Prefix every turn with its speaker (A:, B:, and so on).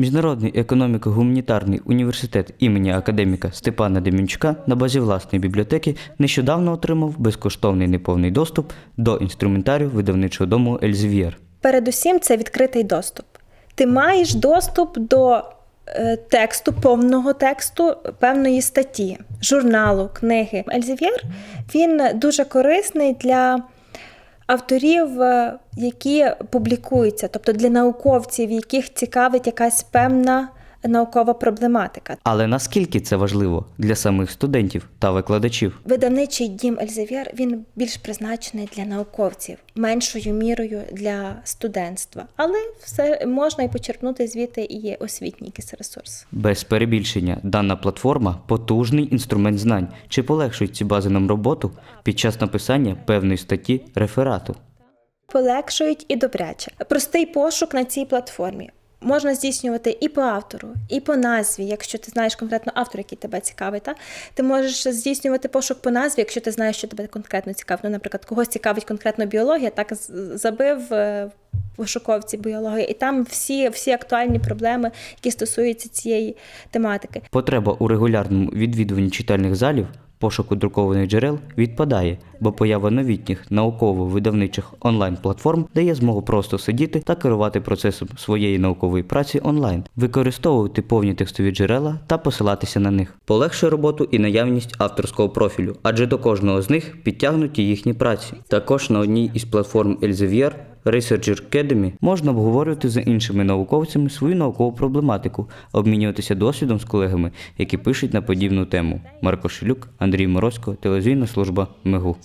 A: Міжнародний економіко-гуманітарний університет імені академіка Степана Демінчука на базі власної бібліотеки нещодавно отримав безкоштовний неповний доступ до інструментарію видавничого дому Ельзевієр.
B: Передусім, це відкритий доступ. Ти маєш доступ до е, тексту, повного тексту певної статті, журналу, книги. Ельзев'єр він дуже корисний для авторів, е, які публікуються, тобто для науковців, яких цікавить якась певна наукова проблематика.
A: Але наскільки це важливо для самих студентів та викладачів?
B: Видавничий дім Ельзевєр він більш призначений для науковців, меншою мірою для студентства. Але все можна і почерпнути звідти і освітній якийсь ресурс.
A: Без перебільшення дана платформа потужний інструмент знань, чи полегшують ці бази нам роботу під час написання певної статті реферату.
B: Полегшують і добряче. Простий пошук на цій платформі. Можна здійснювати і по автору, і по назві, якщо ти знаєш конкретно автор, який тебе цікавить. Та? Ти можеш здійснювати пошук по назві, якщо ти знаєш, що тебе конкретно цікавить. Ну, наприклад, когось цікавить конкретно біологія, так забив е, пошуковці біології, і там всі, всі актуальні проблеми, які стосуються цієї тематики.
A: Потреба у регулярному відвідуванні читальних залів, пошуку друкованих джерел відпадає, бо поява новітніх науково-видавничих онлайн-платформ дає змогу просто сидіти та керувати процесом своєї наукової праці онлайн, використовувати повні текстові джерела та посилатися на них. Полегшує роботу і наявність авторського профілю, адже до кожного з них підтягнуті їхні праці. Також на одній із платформ Elsevier Researcher Academy можна обговорювати з іншими науковцями свою наукову проблематику, обмінюватися досвідом з колегами, які пишуть на подібну тему. Марко Шилюк, Андрій Морозько, телевізійна служба МЕГУ.